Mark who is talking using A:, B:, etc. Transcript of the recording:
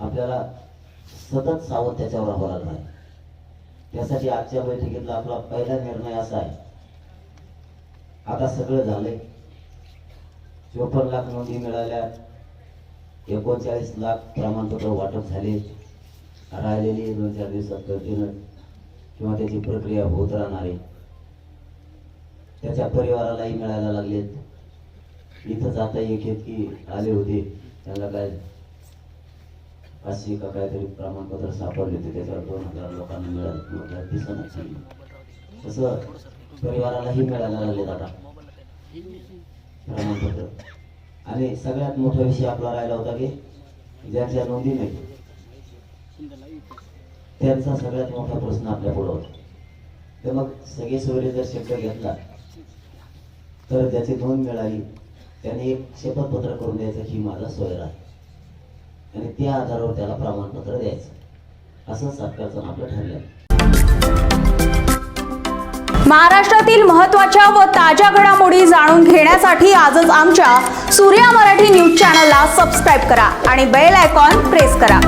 A: आपल्याला सतत सावध त्याच्यावर राहावं लागणार आहे. त्यासाठी आजच्या बैठकीतला आपला पहिला निर्णय असा आहे. आता सगळं झालंय. चोपन्न लाख नोंदी मिळाल्या. एकोणचाळीस लाख प्रमाणपत्र वाटप झाले. राहिलेली दोन चार दिवसात करतील किंवा त्याची प्रक्रिया होत राहणार आहे. त्याच्या परिवारालाही मिळायला लागलेत. इथं जाता एक एक की आले होते? त्यांना काय पाचशे का काहीतरी प्रमाणपत्र सापडले होते त्याच्यावर दोन हजार लोकांना मिळाले दिसत तसं परिवारालाही मिळायला लागले दादा. प्रमाणपत्र. आणि सगळ्यात मोठा विषय आपला राहिला होता की ज्यांच्या नोंदी नाही त्यांचा सगळ्यात मोठा प्रश्न आपल्या पुढे होता. तर मग सगळे सोयरे जर शब्द घेतला तर ज्याची नोंद मिळाली त्याने एक शपथपत्र करून द्यायचं ही माझा सोयर आहे. आणि त्या आधारावर त्याला प्रमाणपत्र द्यायचं. असं सरकारचं आपलं ठरलं
B: महाराष्ट्रातील महत्त्वाच्या व ताज्या घडामोडी जाणून घेण्यासाठी आजच आमच्या सूर्या मराठी न्यूज चॅनलला सबस्क्राईब करा आणि बेल आयकॉन प्रेस करा.